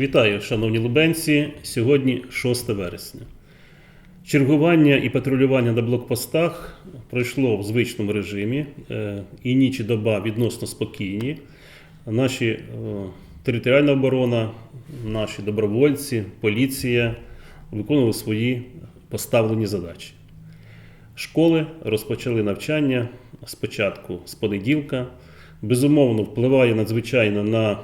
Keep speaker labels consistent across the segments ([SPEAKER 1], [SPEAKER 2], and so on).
[SPEAKER 1] Вітаю, шановні лубенці. Сьогодні 6 вересня. Чергування і патрулювання на блокпостах пройшло в звичному режимі. Е, І ніч і доба відносно спокійні. Наші е, територіальна оборона, наші добровольці, поліція виконували свої поставлені задачі. Школи розпочали навчання спочатку з понеділка. Безумовно, впливає надзвичайно на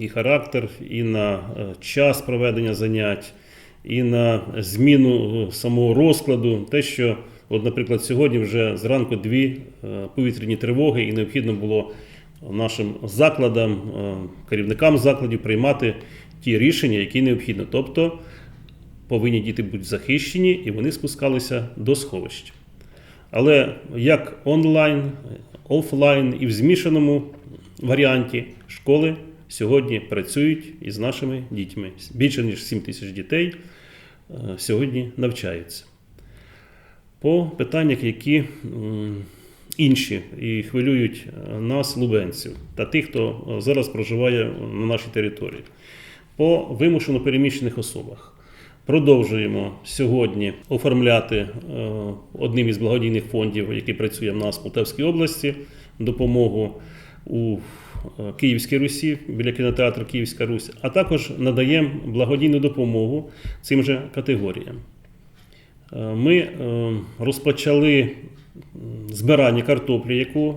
[SPEAKER 1] і характер, і на е, час проведення занять, і на зміну е, самого розкладу. Те, що, от, наприклад, сьогодні вже зранку дві е, повітряні тривоги, і необхідно було нашим закладам, керівникам закладів приймати ті рішення, які необхідно. Тобто повинні діти бути захищені, і вони спускалися до сховища. Але як онлайн, офлайн і в змішаному варіанті школи сьогодні працюють із нашими дітьми. Більше ніж 7 тисяч дітей е, сьогодні навчаються. По питаннях, які інші і хвилюють е, нас, лубенців, та тих, хто е, зараз проживає на нашій території, по вимушено переміщених особах. Продовжуємо сьогодні оформляти е, одним із благодійних фондів, який працює в нас в Полтавській області, допомогу у е, Київській Русі біля кінотеатру Київська Русь, а також надаємо благодійну допомогу цим же категоріям. Е, Ми розпочали збирання картоплі, яку,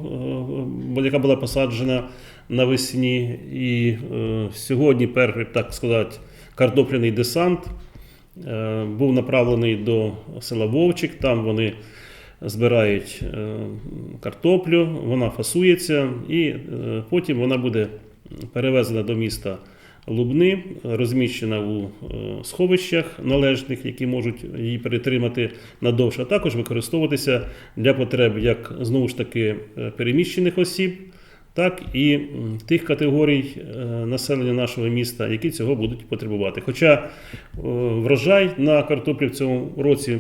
[SPEAKER 1] яка була посаджена навесні. І сьогодні перший, так сказати, картопляний десант був направлений до села Вовчик. Там вони збирають е, картоплю, вона фасується, і е, потім вона буде перевезена до міста Лубни, розміщена у е, сховищах належних, які можуть її перетримати надовше, а також використовуватися для потреб як знову ж таки е, переміщених осіб, так і тих категорій е, населення нашого міста, які цього будуть потребувати. Хоча е, врожай на картоплі в цьому році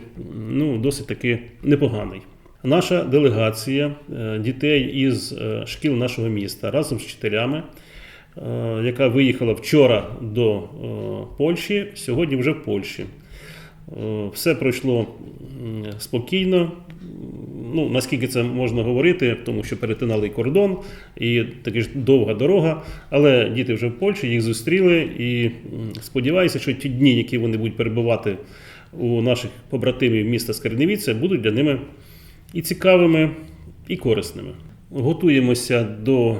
[SPEAKER 1] ну, досить таки непоганий. Наша делегація е, дітей із шкіл нашого міста разом з вчителями, яка виїхала вчора до Польщі, сьогодні вже в Польщі. Все пройшло спокійно. Ну, наскільки це можна говорити, тому що перетинали і кордон, і таки ж довга дорога. Але діти вже в Польщі, їх зустріли. І сподіваюся, що ті дні, які вони будуть перебувати у наших побратимів міста Скарневіця, будуть для ними і цікавими, і корисними. Готуємося до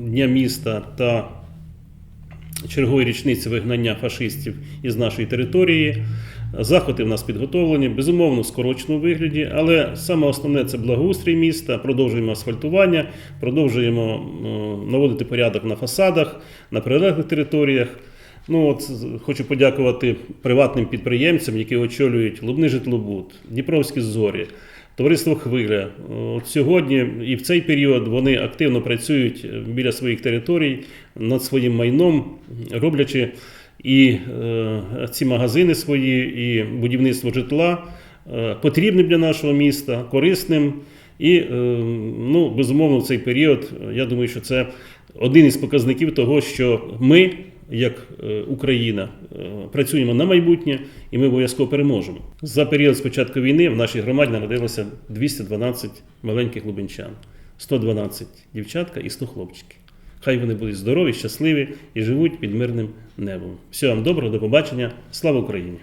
[SPEAKER 1] Дня міста та чергової річниці вигнання фашистів із нашої території. Заходи в нас підготовлені, безумовно, в скороченому вигляді, але саме основне це благоустрій міста. Продовжуємо асфальтування, продовжуємо е, наводити порядок на фасадах, на прилеглих територіях. Ну от хочу подякувати приватним підприємцям, які очолюють Лубни Житлобуд, Дніпровські зорі, товариство Хвиля. От сьогодні і в цей період вони активно працюють біля своїх територій над своїм майном, роблячи і е, ці магазини свої, і будівництво житла е, потрібним для нашого міста, корисним. І, е, ну, безумовно, в цей період я думаю, що це один із показників того, що ми, як Україна, працюємо на майбутнє, і ми обов'язково переможемо. За період з початку війни в нашій громаді народилося 212 маленьких лубенчан, 112 дівчатка і 100 хлопчиків. Хай вони будуть здорові, щасливі і живуть під мирним небом. Всього вам доброго, до побачення. Слава Україні!